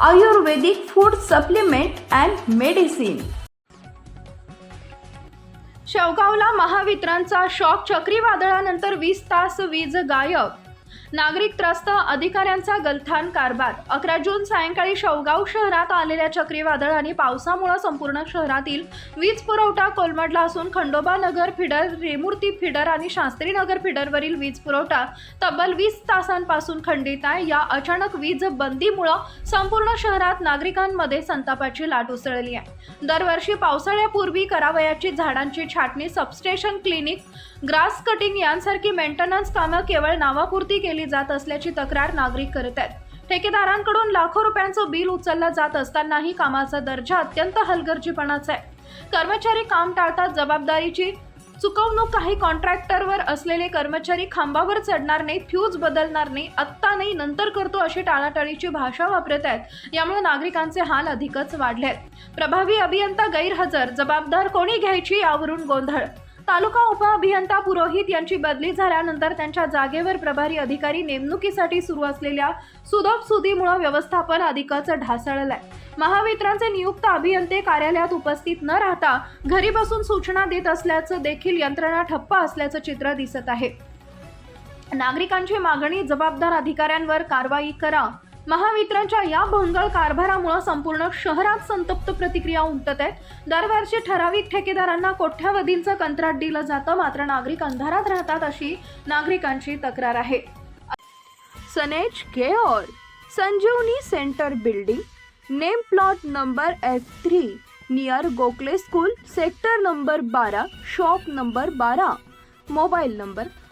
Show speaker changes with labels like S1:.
S1: Ayurvedic food supplement and medicine शेवगावला महावितरणचा shock चक्रीवादळानंतर वीस तास वीज गायब. नागरिक त्रस्त अधिकाऱ्यांचा गलथान कारभार. अकरा जून सायंकाळी शेवगाव शहरात आलेल्या चक्रीवादळ आणि पावसामुळे संपूर्ण शहरातील वीज पुरवठा कोलमडला असून खंडोबा नगर फिडर रेमूर्ती फिडर आणि शास्त्री नगर फिडरवरील वीज पुरवठा तब्बल वीस तासांपासून खंडित आहे. या अचानक वीज बंदीमुळं संपूर्ण शहरात नागरिकांमध्ये संतापाची लाट उसळली आहे. दरवर्षी पावसाळ्यापूर्वी करावयाची झाडांची छाटणी सबस्टेशन क्लिनिक ग्रास कटिंग यांसारखी मेंटेनन्स कामं केवळ नावापुरती केली जात असल्याची तक्रार नागरिक करत आहेत. ठेकेदारांकडून लाखो रुपयांचं बिल उचललं जात असतानाही कामाचा दर्जा अत्यंत हलगर्जीपणाचा आहे. कर्मचारी काम टाळतात जबाबदारीची चुकवणूक काही कॉन्ट्रॅक्टरवर असलेले कर्मचारी खांबावर चढणार नाही फ्यूज बदलणार नाही आत्ता नाही नंतर करतो अशी टाळाटाळीची भाषा वापरत आहेत. यामुळे नागरिकांचे हाल अधिकच वाढले आहेत प्रभावी अभियंता गैरहजर जबाबदार कोणी घ्यायची यावरून गोंधळ? तालुका उपअभियंता पुरोहित यांची बदली झाल्यानंतर त्यांच्या जागेवर प्रभारी अधिकारी नेमणुकीसाठी सुरू असलेल्या सुदोप सुदीमुळे व्यवस्थापन अधिकच ढासळलंय. महावितरणचे नियुक्त अभियंते कार्यालयात उपस्थित न राहता घरी बसून सूचना देत असल्याचं देखील यंत्रणा ठप्प असल्याचं चित्र दिसत आहे. नागरिकांची मागणी जबाबदार अधिकाऱ्यांवर कारवाई करा महावितरणच्या या भोंगळ कारभारामुळे संपूर्ण शहरात संतप्त प्रतिक्रिया उमटत आहेत. दरवर्षी ठराविक ठेकेदारांना कोठ्यावधींचं कंत्राट दिलं जातं मात्र नागरिक अंधारात राहतात अशी नागरिकांची तक्रार आहे. सनेज care Sanjeevani centre building name plot number F three near Gokhale school sector number बारा शॉप नंबर बारा मोबाईल नंबर